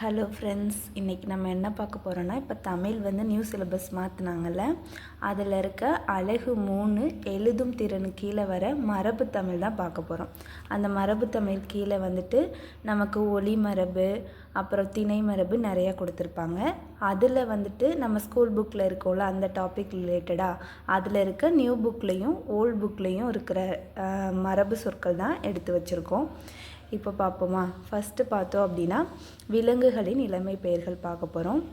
Hello friends இன்றைக்கி நம்ம என்ன பார்க்க போகிறோன்னா இப்போ தமிழ் வந்து நியூ சிலபஸ் மாற்றினாங்கல்ல அதில் இருக்க அழகு மூணு எழுதும் திறனு கீழே வர மரபு தமிழ் தான் பார்க்க போகிறோம் அந்த மரபு தமிழ் கீழே வந்துட்டு நமக்கு ஒளி மரபு அப்புறம் திணை மரபு நிறையா கொடுத்துருப்பாங்க. அதில் வந்துட்டு நம்ம ஸ்கூல் புக்கில் இருக்கோம்ல அந்த டாபிக் ரிலேட்டடாக அதில் இருக்க நியூ புக்லேயும் ஓல்ட் புக்லேயும் இருக்கிற மரபு சொற்கள் தான் எடுத்து வச்சுருக்கோம். இப்போ பார்ப்போமா. ஃபஸ்ட்டு பார்த்தோம் அப்படின்னா விலங்குகளின் இளமை பெயர்கள் பார்க்க போகிறோம்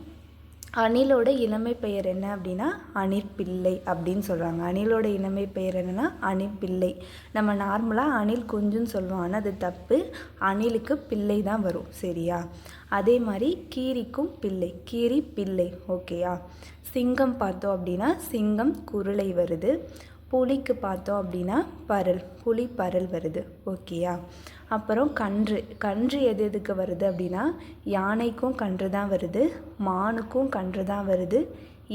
அணிலோட இளமை பெயர் என்ன அப்படின்னா அணிற்பிள்ளை அப்படின்னு சொல்கிறாங்க அணிலோட இளமை பெயர் என்னன்னா அணிற்பிள்ளை. நம்ம நார்மலாக அணில் குஞ்சுன்னு சொல்லுவோம். ஆனால் அது தப்பு. அணிலுக்கு பிள்ளை தான் வரும். சரியா? அதே மாதிரி கீரிக்கும் பிள்ளை. கீரி பிள்ளை. ஓகேயா சிங்கம் பார்த்தோம் அப்படின்னா சிங்கம் குருளை வருது. புலிக்கு பார்த்தோம் அப்படின்னா பரல். புலி பரல் வருது. ஓகேயா அப்புறம் கன்று. கன்று எது எதுக்கு வருது அப்படின்னா யானைக்கும் கன்று தான் வருது மானுக்கும் கன்று தான் வருது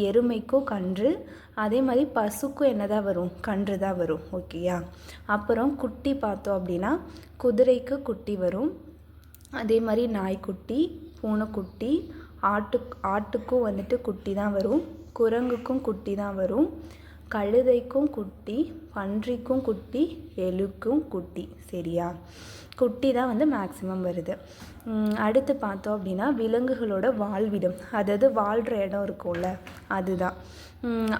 எருமைக்கும் கன்று அதே மாதிரி பசுக்கும் என்ன தான் வரும்? கன்று தான் வரும். ஓகேயா அப்புறம் குட்டி பார்த்தோம் அப்படின்னா குதிரைக்கு குட்டி வரும். அதே மாதிரி நாய்க்குட்டி பூனைக்குட்டி ஆட்டு ஆட்டுக்கும் வந்துட்டு குட்டி தான் வரும். குரங்குக்கும் குட்டி தான் வரும். கழுதைக்கும் குட்டி பன்றிக்கும் குட்டி எலுக்கும் குட்டி. சரியா? குட்டி தான் வந்து மேக்ஸிமம் வருது. அடுத்து பார்த்தோம் அப்படின்னா விலங்குகளோட வாழ்விடம் அதாவது வாழ்கிற இடம் இருக்கும்ல அதுதான்.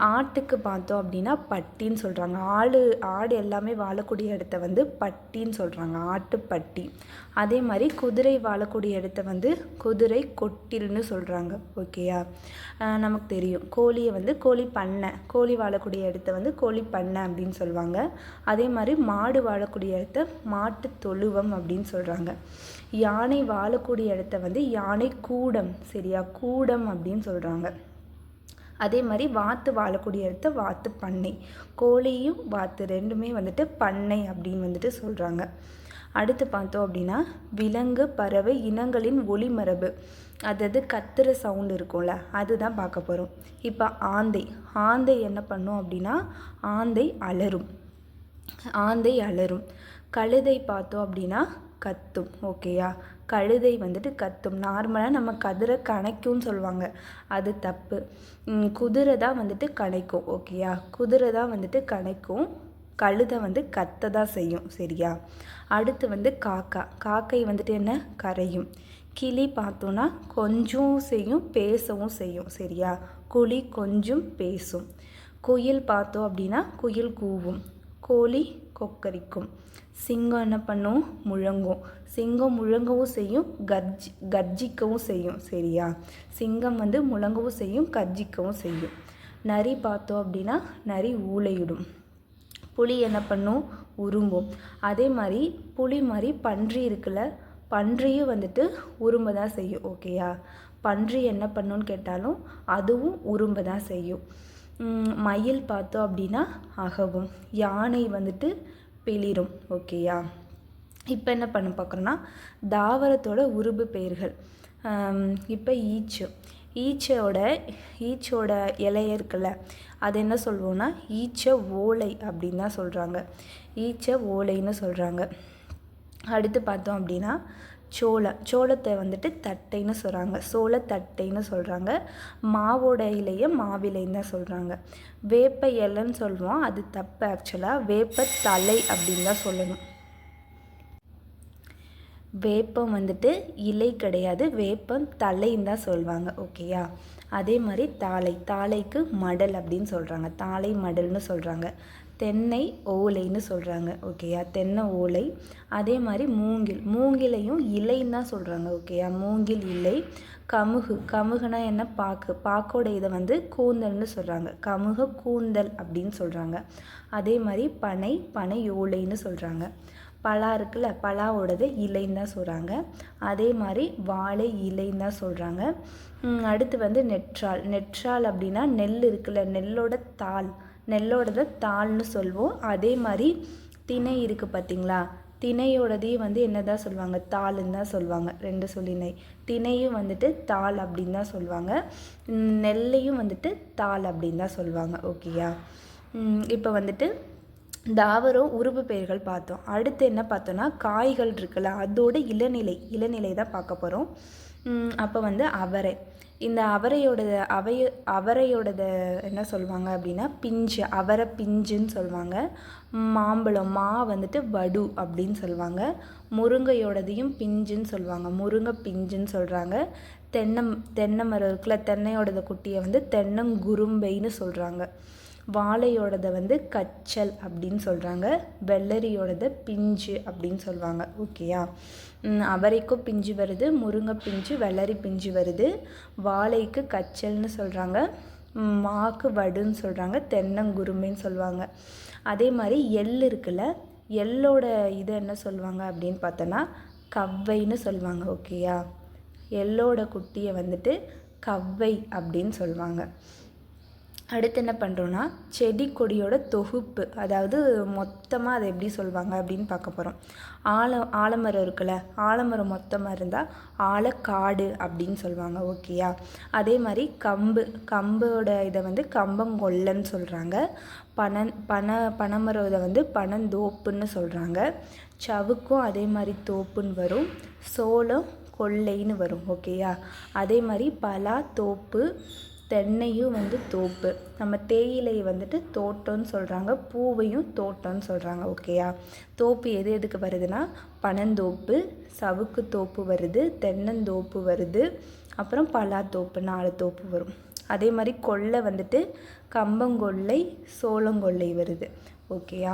ஆட்டுக்கு பார்த்தோம் அப்படின்னா பட்டின்னு சொல்கிறாங்க ஆடு ஆடு எல்லாமே வாழக்கூடிய இடத்த வந்து பட்டின்னு சொல்கிறாங்க ஆட்டுப்பட்டி அதே மாதிரி குதிரை வாழக்கூடிய இடத்த வந்து குதிரை கொட்டில்னு சொல்கிறாங்க ஓகேயா நமக்கு தெரியும். கோழியை வந்து கோழி பண்ணை கோழி வாழக்கூடிய இடத்த வந்து கோழி பண்ணை அப்படின்னு சொல்லுவாங்க. அதே மாதிரி மாடு வாழக்கூடிய இடத்த மாட்டு தொழுவம் அப்படின்னு சொல்கிறாங்க யானை வாழக்கூடிய இடத்த வந்து யானை கூடம் சரியா? கூடம் அப்படின்னு சொல்கிறாங்க அதே மாதிரி வாத்து வாழக்கூடிய இடத்த வாத்து பண்ணை. கோழியும் வாத்து ரெண்டுமே வந்துட்டு பண்ணை அப்படின்னு வந்துட்டு சொல்கிறாங்க அடுத்து பார்த்தோம் அப்படின்னா விலங்கு பறவை இனங்களின் ஒளிமரபு. அதாவது கத்துற சவுண்ட் இருக்கும்ல அதுதான் பார்க்க போகிறோம் இப்போ ஆந்தை. ஆந்தை என்ன பண்ணும் அப்படின்னா ஆந்தை அலரும். ஆந்தை அலரும். கழுதை பார்த்தோம் அப்படின்னா கத்தும் ஓகேயா கழுதை வந்துட்டு கத்தும். நார்மலாக நம்ம கதிரை கணைக்கும்னு சொல்லுவாங்க. அது தப்பு. குதிரை தான் வந்துட்டு கணைக்கும். ஓகேயா குதிரை தான் வந்துட்டு கணைக்கும். கழுதை வந்து கத்த தான் செய்யும். சரியா? அடுத்து வந்து காக்கா. காக்கை வந்துட்டு என்ன? கரையும். கிளி பார்த்தோன்னா கொஞ்சம் செய்யும் பேசவும் செய்யும். சரியா? குழி கொஞ்சம் பேசும். குயில் பார்த்தோம் அப்படின்னா குயில் கூவும். கோழி கொக்கரிக்கும். சிங்கம் என்ன பண்ணும்? முழங்கும். சிங்கம் முழங்கவும் செய்யும் கர்ஜி கர்ஜிக்கவும் செய்யும். சரியா? சிங்கம் வந்து முழங்கவும் செய்யும் கர்ஜிக்கவும் செய்யும். நரி பார்த்தோம் அப்படின்னா நரி ஊளையிடும். புலி என்ன பண்ணும்? உரும்பும். அதே மாதிரி புலி மாதிரி பன்றி இருக்குல்ல பன்றியும் வந்துட்டு உரும்ப தான் செய்யும். ஓகேயா? பன்றி என்ன பண்ணுன்னு கேட்டாலும் அதுவும் உரும்ப தான் செய்யும். மயில் பார்த்தோம் அப்படின்னா அகவும். யானை வந்துட்டு பிளிரும் ஓகேயா இப்போ என்ன பண்ண பார்க்குறோன்னா தாவரத்தோட உருபு பெயர்கள். இப்போ ஈச்சு. ஈச்சோட ஈச்சோட இலைய இருக்குல்ல அது என்ன சொல்லுவோம்னா ஈச்ச ஓலை அப்படின்னு தான் சொல்கிறாங்க ஈச்ச ஓலைன்னு சொல்கிறாங்க அடுத்து பார்த்தோம் அப்படின்னா சோளம் சோளத்தை வந்துட்டு தட்டைன்னு சொல்கிறாங்க சோளத்தட்டைன்னு சொல்கிறாங்க மாவோட இலையை மாவிலைன்னு தான் சொல்கிறாங்க வேப்ப இலைன்னு சொல்லுவோம். அது தப்பு ஆக்சுவலாக வேப்ப தலை அப்படின்னு தான் சொல்லணும். வேப்பம் வந்துட்டு இலை கிடையாது. வேப்பம் தலைன்னு தான் சொல்லுவாங்க. ஓகேயா அதே மாதிரி தாளை தாளைக்கு மடல் அப்படின்னு சொல்கிறாங்க தாளை மடல்னு சொல்கிறாங்க தென்னை ஓலைன்னு சொல்கிறாங்க ஓகேயா தென்னை ஓலை. அதே மாதிரி மூங்கில். மூங்கிலையும் இலைன்னு தான் சொல்கிறாங்க ஓகேயா மூங்கில் இலை கமுகு. கமுகுனா என்ன? பாக்கு. பாக்கோட இதை வந்து கூந்தல்னு சொல்கிறாங்க கமுக கூந்தல் அப்படின்னு சொல்கிறாங்க அதே மாதிரி பனை பனை ஓலைன்னு சொல்கிறாங்க பலா இருக்குல்ல பலாவோடது இலைன்னு தான் சொல்கிறாங்க அதே மாதிரி வாழை இலைன்னு தான் சொல்கிறாங்க அடுத்து வந்து நெற்றால். நெற்றால் அப்படின்னா நெல் இருக்குல்ல நெல்லோட தாள். நெல்லோடத தாள்னு சொல்வோம். அதே மாதிரி திணை இருக்குது பார்த்தீங்களா திணையோடதையும் வந்து என்ன தான் சொல்லுவாங்க தாளுன்னு தான் சொல்லுவாங்க ரெண்டு சொல்லினை. திணையும் வந்துட்டு தாள் அப்படின்னு தான் சொல்லுவாங்க நெல்லையும் வந்துட்டு தாள் அப்படின்னு தான் சொல்லுவாங்க ஓகேயா? இப்போ வந்துட்டு தாவரம் உருவு பெயர்கள் பார்த்தோம். அடுத்து என்ன பார்த்தோன்னா காய்கள் இருக்குல்ல அதோட இளநிலை. இளநிலை தான் பார்க்க போகிறோம் அப்போ வந்து அவரை. இந்த அவரையோடத அவைய அவரையோடத என்ன சொல்லுவாங்க அப்படின்னா பிஞ்சு அவரை பிஞ்சுன்னு சொல்லுவாங்க மாம்பழம் மா வந்துட்டு வடு அப்படின்னு சொல்லுவாங்க முருங்கையோடதையும் பிஞ்சுன்னு சொல்லுவாங்க முருங்கை பிஞ்சுன்னு சொல்கிறாங்க தென்னம் தென்னை மரம் இருக்குல்ல தென்னையோடத குட்டியை வந்து தென்னங்குரும்பைன்னு சொல்கிறாங்க வாழையோடதை வந்து கச்சல் அப்படின்னு சொல்கிறாங்க வெள்ளரியோடத பிஞ்சு அப்படின்னு சொல்லுவாங்க ஓகேயா அவரைக்கும் பிஞ்சு வருது முருங்கை பிஞ்சு வெள்ளரி பிஞ்சு வருது. வாழைக்கு கச்சல்னு சொல்கிறாங்க மாக்கு வடுன்னு சொல்கிறாங்க தென்னங்குருமைன்னு சொல்லுவாங்க அதே மாதிரி எள் இருக்குல்ல எள்ளோட இது என்ன சொல்லுவாங்க அப்படின்னு பார்த்தோன்னா கவ்வைன்னு சொல்லுவாங்க ஓகேயா எள்ளோட குட்டியை வந்துட்டு கவ்வை அப்படின்னு சொல்லுவாங்க அடுத்து என்ன பண்ணுறோன்னா செடி கொடியோட தொகுப்பு அதாவது மொத்தமாக அதை எப்படி சொல்லுவாங்க அப்படின்னு பார்க்க போகிறோம் ஆல ஆலமரம் இருக்குல்ல ஆலமரம் மொத்தமாக இருந்தால் ஆலக்காடு அப்படின்னு சொல்லுவாங்க ஓகேயா அதே மாதிரி கம்பு கம்போட இதை வந்து கம்பங்கொல்லன்னு சொல்கிறாங்க பனன் பனை பனைமரம் இதை வந்து பனந்தோப்புன்னு சொல்கிறாங்க சவுக்கும் அதே மாதிரி தோப்புன்னு வரும். சோளம் கொள்ளைன்னு வரும் ஓகேயா அதே மாதிரி பலா தோப்பு தென்னையும் வந்து தோப்பு. நம்ம தேயிலையை வந்துட்டு தோட்டம்னு சொல்கிறாங்க பூவையும் தோட்டம்னு சொல்கிறாங்க ஓகேயா தோப்பு எது எதுக்கு வருதுன்னா பனந்தோப்பு சவுக்கு தோப்பு வருது தென்னந்தோப்பு வருது அப்புறம் பலாத்தோப்பு நாலு தோப்பு வரும். அதே மாதிரி கொள்ளை வந்துட்டு கம்பங்கொள்ளை சோளங்கொள்ளை வருது. ஓகேயா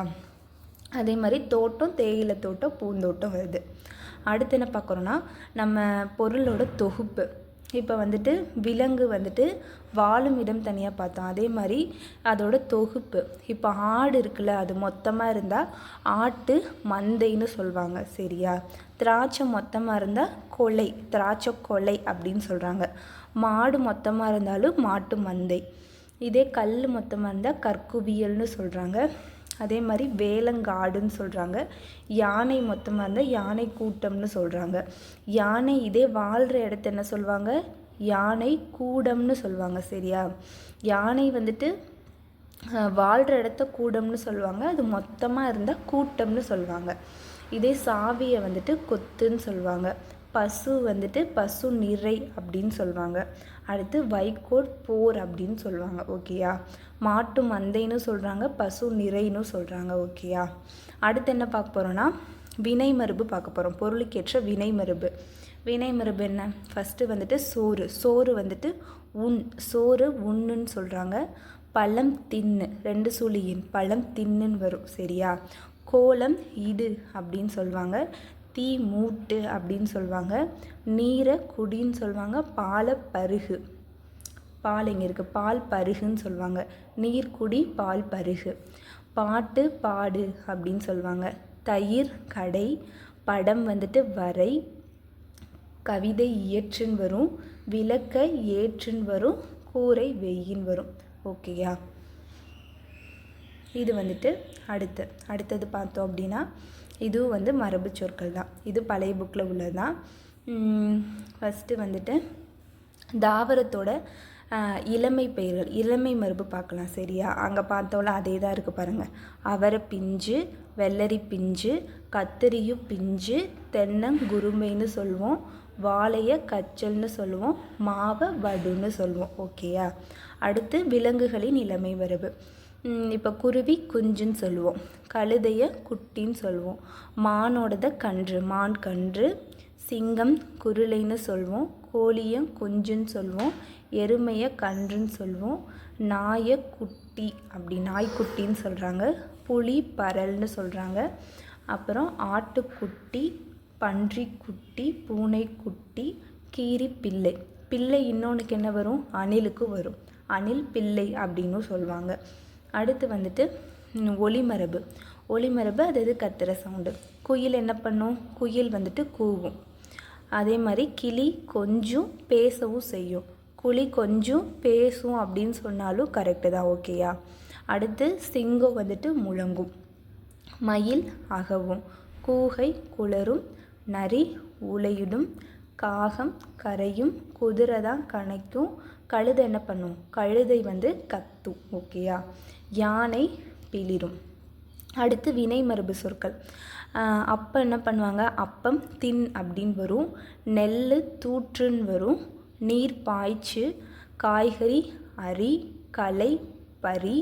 அதே மாதிரி தோட்டம் தேயிலை தோட்டம் பூந்தோட்டம் வருது. அடுத்து என்ன பார்க்குறோன்னா நம்ம பொருளோட தொகுப்பு. இப்போ வந்துட்டு விலங்கு வந்துட்டு வாழும் இடம் தனியாக பார்த்தோம். அதே மாதிரி அதோட தொகுப்பு. இப்போ ஆடு இருக்குல்ல அது மொத்தமாக இருந்தால் ஆட்டு மந்தைன்னு சொல்லுவாங்க சரியா? திராட்சை மொத்தமாக இருந்தால் கொலை திராட்சை கொலை அப்படின்னு சொல்கிறாங்க மாடு மொத்தமாக இருந்தாலும் மாட்டு மந்தை. இதே கல் மொத்தமாக இருந்தால் கற்குவியல்னு சொல்கிறாங்க அதே மாதிரி வேலங்காடுன்னு சொல்கிறாங்க யானை மொத்தமாக இருந்தால் யானை கூட்டம்னு சொல்கிறாங்க யானை இதே வாழ்கிற இடத்த என்ன சொல்லுவாங்க யானை கூடம்னு சொல்லுவாங்க சரியா? யானை வந்துட்டு வாழ்கிற இடத்த கூடம்னு சொல்லுவாங்க அது மொத்தமாக இருந்தால் கூட்டம்னு சொல்லுவாங்க இதே சாவியை வந்துட்டு கொத்துன்னு சொல்லுவாங்க பசு வந்துட்டு பசு நிறை அப்படின்னு சொல்லுவாங்க. அடுத்து வைக்கோல் போர் அப்படின்னு சொல்லுவாங்க. ஓகேயா? மாட்டு மந்தைன்னு சொல்கிறாங்க பசு நிறைன்னு சொல்கிறாங்க ஓகேயா? அடுத்து என்ன பார்க்க போகிறோன்னா வினை மரபு பார்க்க போகிறோம் பொருளுக்கேற்ற வினை மரபு. வினை மரபு என்ன? ஃபஸ்ட்டு வந்துட்டு சோறு. சோறு வந்துட்டு உண். சோறு உண்ணுன்னு சொல்கிறாங்க பழம் தின்னு. ரெண்டு சுழியின் பழம் தின்னுன்னு வரும். சரியா? கோலம் இடு அப்படின்னு சொல்லுவாங்க. தீ மூட்டு அப்படின்னு சொல்லுவாங்க. நீரை குடின்னு சொல்லுவாங்க. பாலை பருகு. பால் இங்கே இருக்குது பால் பருகுன்னு சொல்லுவாங்க. நீர் குடி பால் பருகு. பாட்டு பாடு அப்படின்னு சொல்லுவாங்க. தயிர் கடை படம் வந்துட்டு வரை கவிதை இயற்றுன்னு வரும் விளக்க ஏற்றுன்னு வரும் கூரை வெய்யின்னு வரும். ஓகேயா? இது வந்துட்டு அடுத்து. அடுத்தது பார்த்தோம் அப்படின்னா இதுவும் வந்து மரபு சொற்கள் தான். இது பழைய புக்கில் உள்ளது தான் ஃபஸ்ட்டு வந்துட்டு தாவரத்தோட இளமை பெயர்கள் இளமை மரபு பார்க்கலாம் சரியா? அங்கே பார்த்தோம்ல அதே தான் இருக்குது பாருங்கள் அவரை பிஞ்சு வெள்ளரி பிஞ்சு கத்திரியும் பிஞ்சு தென்னங்குருமைன்னு சொல்லுவோம். வாழைய கச்சல்னு சொல்லுவோம். மாவை வடுன்னு சொல்லுவோம். ஓகேயா? அடுத்து விலங்குகளின் இளமை மரபு. இப்போ குருவி குஞ்சுன்னு சொல்லுவோம். கழுதைய குட்டின்னு சொல்லுவோம். மானோடத கன்று மான் கன்று. சிங்கம் குருளைன்னு சொல்லுவோம். கோழியை குஞ்சுன்னு சொல்லுவோம். எருமையை கன்றுன்னு சொல்லுவோம். நாயை குட்டி அப்படி நாய்க்குட்டின்னு சொல்கிறாங்க புலி பரல்னு சொல்கிறாங்க அப்புறம் ஆட்டுக்குட்டி பன்றிக்குட்டி பூனைக்குட்டி கீரி பிள்ளை. பிள்ளை இன்னொன்றுக்கு என்ன வரும்? அணிலுக்கு வரும். அணில் பிள்ளை அப்படின்னு சொல்லுவாங்க. அடுத்து வந்துட்டு ஒளிமரபு ஒளிமரபு அது இது கத்துற சவுண்டு குயில் என்ன பண்ணும்? குயில் வந்துட்டு கூவும். அதே மாதிரி கிளி கொஞ்சம் பேசவும் செய்யும். குழி கொஞ்சம் பேசும் அப்படின்னு சொன்னாலும் கரெக்டு தான். ஓகேயா அடுத்து சிங்கம் வந்துட்டு முழங்கும். மயில் அகவும். கூகை குளரும் நரி உலையிடும். காகம் கரையும் குதிரை தான் கணைக்கும் கழுதை என்ன பண்ணும்? கழுதை வந்து கத்தும். ஓகேயா யானை பிளிரும். அடுத்து வினை மரபு சொற்கள். அப்போ என்ன பண்ணுவாங்க? அப்பம் தின் அப்படின்னு வரும். நெல் தூற்றுன்னு வரும். நீர் பாய்ச்சு காய்கறி அரி கலை பரி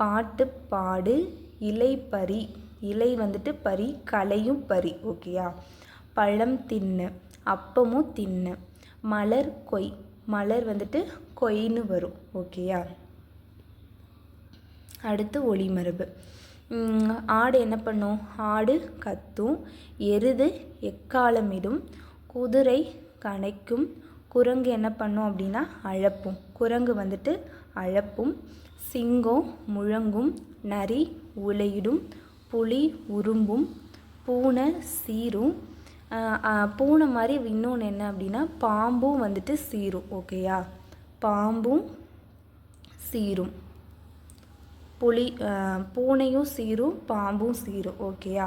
பாட்டு பாடு இலை பரி. இலை வந்துட்டு பரி கலையும் பரி. ஓகேயா பழம் தின்னு. அப்பமும் தின்னு. மலர் கொய். மலர் வந்துட்டு கொய்ன்னு வரும். ஓகேயா? அடுத்து ஒளிமரபு ஆடு என்ன பண்ணும்? ஆடு கத்தும். எருது எக்காலமிடும். குதிரை கனைக்கும் குரங்கு என்ன பண்ணும் அப்படின்னா அழப்பும். குரங்கு வந்துட்டு அழப்பும். சிங்கம் முழங்கும். நரி உலையிடும். புலி உரும்பும். பூனை சீரும். பூனை மாதிரி இன்னொன்று என்ன அப்படின்னா பாம்பும் வந்துட்டு சீரும் ஓகேயா? பாம்பும் சீரும். புலி பூனையும் சீரும் பாம்பும் சீரும் ஓகேயா?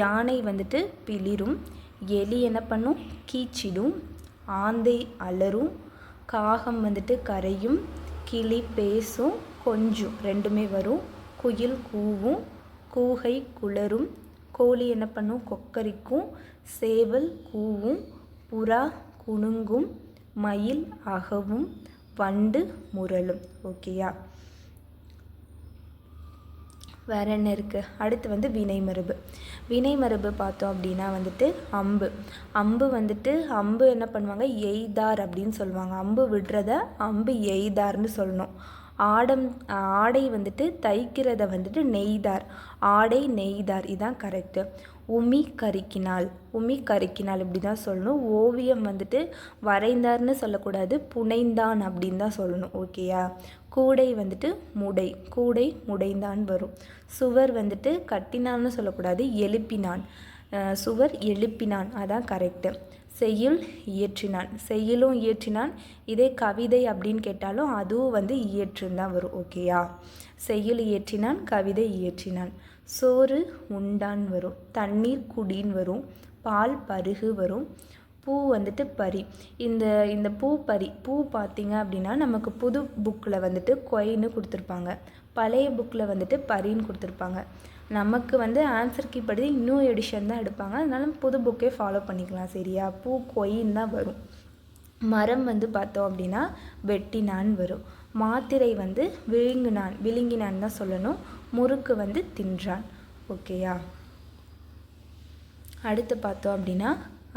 யானை வந்துட்டு பிளிரும் எலி என்ன பண்ணும்? கீச்சிடும் ஆந்தை அலறும் காகம் வந்துட்டு கரையும் கிளி பேசும் கொஞ்சம் ரெண்டுமே வரும். குயில் கூவும் கூகை குளரும் கோழி என்ன பண்ணும்? கொக்கரிக்கும் சேவல் கூவும் புறா குணுங்கும் மயில் அகவும் வண்டு முரளும் ஓகேயா வேற என்ன இருக்குது அடுத்து வந்து வினை மரபு. வினை மரபு பார்த்தோம் அப்படின்னா வந்துட்டு அம்பு. அம்பு வந்துட்டு அம்பு என்ன பண்ணுவாங்க? எய்தார் அப்படின்னு சொல்லுவாங்க. அம்பு விடுறத அம்பு எய்தார்னு சொல்லணும். ஆடம் ஆடை வந்துட்டு தைக்கிறத வந்துட்டு நெய்தார். ஆடை நெய்தார். இதான் கரெக்டு உமி கருக்கினாள் உமி கருக்கினாள் இப்படி தான் சொல்லணும். ஓவியம் வந்துட்டு வரைந்தார்னு சொல்லக்கூடாது. புனைந்தான் அப்படின்னு தான் சொல்லணும். ஓகேயா கூடை வந்துட்டு முடை. கூடை முடைந்தான் வரும். சுவர் வந்துட்டு கட்டினான்னு சொல்லக்கூடாது. எழுப்பினான். சுவர் எழுப்பினான். அதான் கரெக்டு செய்யுள் இயற்றினான். செய்யுளும் இயற்றினான். இதே கவிதை அப்படின்னு கேட்டாலும் அதுவும் வந்து இயற்றுன்னு தான் வரும் ஓகேயா செய்யுள் இயற்றினான் கவிதை இயற்றினான். சோறு உண்டான் வரும். தண்ணீர் குடின்னு வரும். பால் பருகு வரும். பூ வந்துட்டு பரி. இந்த இந்த பூ பரி பூ பார்த்திங்க அப்படின்னா நமக்கு புது புக்கில் வந்துட்டு கொயின்னு கொடுத்துருப்பாங்க. பழைய புக்கில் வந்துட்டு பரின்னு கொடுத்துருப்பாங்க. நமக்கு வந்து ஆன்சர் கீ படி இன்னும் எடிஷன் தான் எடுப்பாங்க. அதனால புது புக்கே ஃபாலோ பண்ணிக்கலாம் சரியா? பூ கொயின்னு தான் வரும். மரம் வந்து பார்த்தோம் அப்படின்னா வெட்டினான் வரும். மாத்திரை வந்து விழுங்கினான் விழுங்கினான் தான் சொல்லணும். முறுக்கு வந்து தின்றான். ஓகேயா அடுத்து பார்த்தோம் அப்படின்னா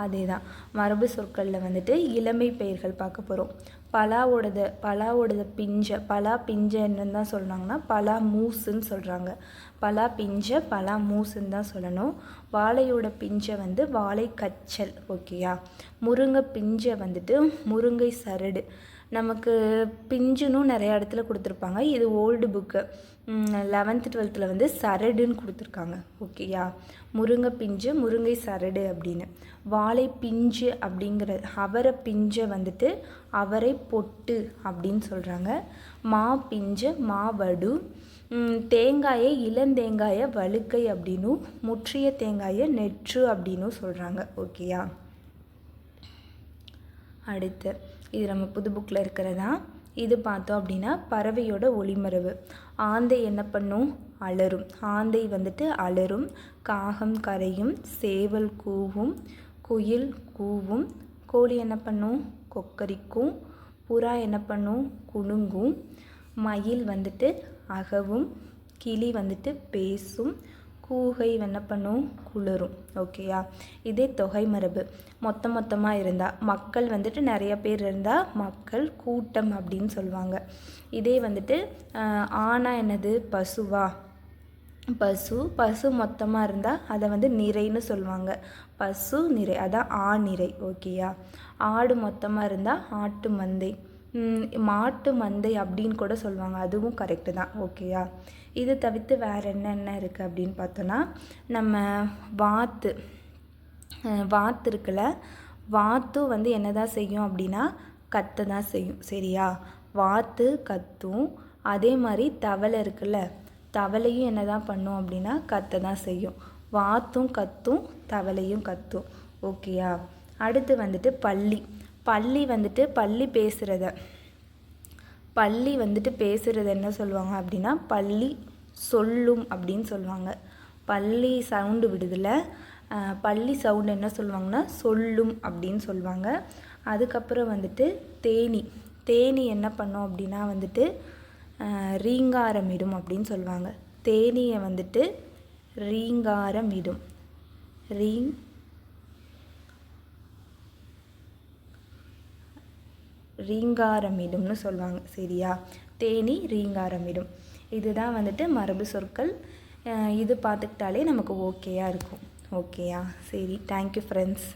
அதே தான் மரபு சொற்களில் வந்துட்டு இளமை பெயர்கள் பார்க்க போகிறோம் பலாவோடது பலாவோடது பிஞ்ச பலா பிஞ்ச என்னன்னு தான் சொல்கிறாங்கன்னா பலா மூசுன்னு சொல்கிறாங்க பலா பிஞ்ச பலா மூசுன்னு தான் சொல்லணும். வாழையோட பிஞ்சை வந்து வாழை கச்சல் ஓகேயா? முருங்கை பிஞ்சை வந்துட்டு முருங்கை சரடு. நமக்கு பிஞ்சுனும் நிறைய இடத்துல கொடுத்துருப்பாங்க. இது ஓல்டு புக்கு லெவன்த்து டுவெல்த்தில் வந்து சரடுன்னு கொடுத்துருக்காங்க. ஓகேயா? முருங்கை பிஞ்சு முருங்கை சரடு அப்படின்னு. வாழை பிஞ்சு அப்படிங்கிற அவரை பிஞ்சை வந்துட்டு அவரை பொட்டு அப்படின்னு சொல்கிறாங்க மா பிஞ்சை மாவடு வடு. தேங்காயை இளந்தேங்காயை வழுக்கை அப்படின்னும் முற்றிய தேங்காயை நெற்று அப்படின்னும் சொல்கிறாங்க ஓகேயா? அடுத்து இது நம்ம புது புக்கில் இருக்கிறதா? இது பார்த்தோம் அப்படின்னா பறவையோட ஒளிமரபு. ஆந்தை என்ன பண்ணும்? அலரும். ஆந்தை வந்துட்டு அலரும் காகம் கரையும் சேவல் கூவும் குயில் கூவும் கோழி என்ன பண்ணும்? கொக்கரிக்கும் புறா என்ன பண்ணும்? குலுங்கும் மயில் வந்துட்டு அகவும் கிளி வந்துட்டு பேசும் கூகை என்ன பண்ணும் குளிரும் ஓகேயா? இதே தொகை மரபு. மொத்த மொத்தமாக இருந்தால் மக்கள் வந்துட்டு நிறைய பேர் இருந்தால் மக்கள் கூட்டம் அப்படின்னு சொல்லுவாங்க. இதே வந்துட்டு ஆனா என்னது? பசுவா? பசு பசு மொத்தமாக இருந்தால் அதை வந்து நிறைன்னு சொல்லுவாங்க. பசு நிறை. அதான் ஆ நிறை ஓகேயா? ஆடு மொத்தமாக இருந்தால் ஆட்டு மந்தை. மாட்டு மந்தை அப்படின்னு கூட சொல்லுவாங்க. அதுவும் கரெக்டு தான். ஓகேயா இது தவிர்த்து வேறு என்னென்ன இருக்குது அப்படின்னு பார்த்தோன்னா நம்ம வாத்து. வாத்து இருக்குல்ல? வாத்தும் வந்து என்னதான் செய்யும் அப்படின்னா கத்த தான் செய்யும். சரியா? வாத்து கத்தும். அதே மாதிரி தவளை இருக்குல்ல? தவளையும் என்னதான் பண்ணும் அப்படின்னா கத்த தான் செய்யும். வாத்தும் கத்தும் தவளையும் கத்தும். ஓகேயா அடுத்து வந்துட்டு பள்ளி. பள்ளி வந்துட்டு பள்ளி பேசுகிறத பள்ளி வந்துட்டு பேசுகிறது என்ன சொல்லுவாங்க அப்படின்னா பள்ளி சொல்லும் அப்படின்னு சொல்லுவாங்க. பள்ளி சவுண்டு விடுதில்ல பள்ளி சவுண்டு என்ன சொல்லுவாங்கன்னா சொல்லும் அப்படின்னு சொல்லுவாங்க. அதுக்கப்புறம் வந்துட்டு தேனி. தேனி என்ன பண்ணும் அப்படின்னா வந்துட்டு ரீங்காரம் ரீங்காரமிடும் அப்படின்னு சொல்லுவாங்க. தேனியை வந்துட்டு ரீங்காரமிடும் ரீங் ரீங்காரமிடும்னு சொல்லுவாங்க சரியா? தேனி ரீங்காரமிடும். இதுதான் வந்துட்டு மரபு சொற்கள். இது பார்த்துக்கிட்டாலே நமக்கு ஓகேயா இருக்கும். ஓகேயா சரி தேங்க்யூ ஃப்ரெண்ட்ஸ்